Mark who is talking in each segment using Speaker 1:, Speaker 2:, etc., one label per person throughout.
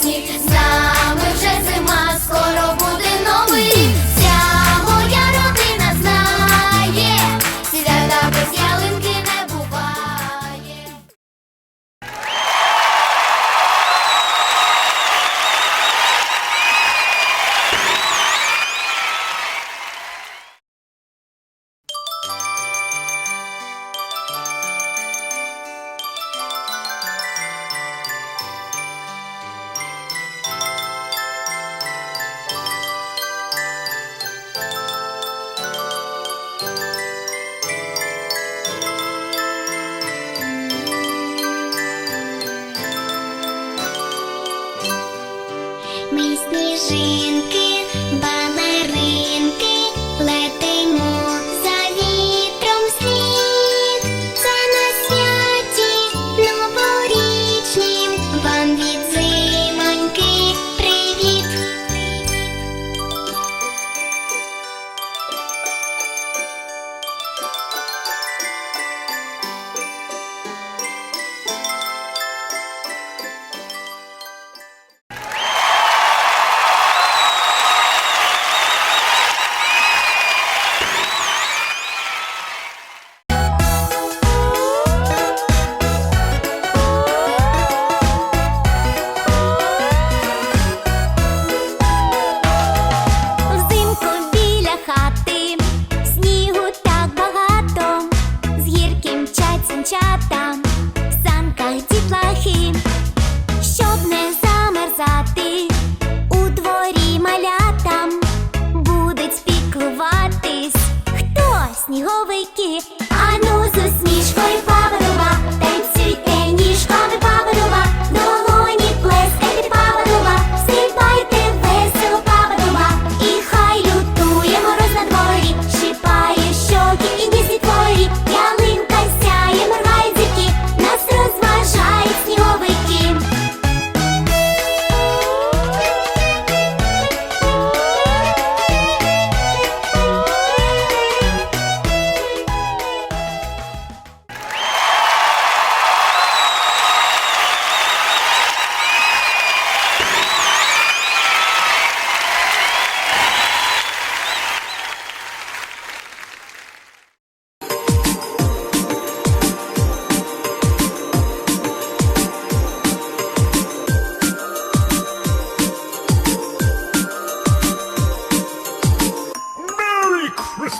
Speaker 1: сніг. З нами вже зима, скоро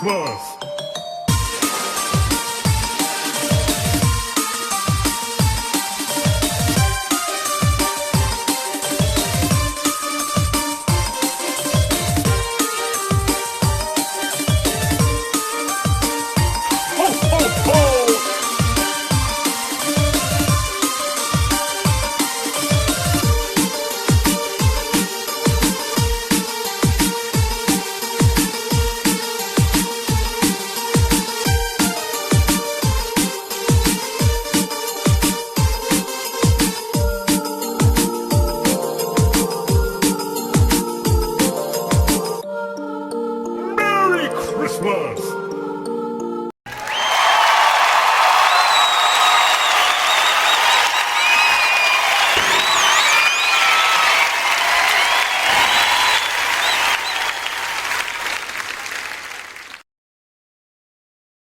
Speaker 2: Plus.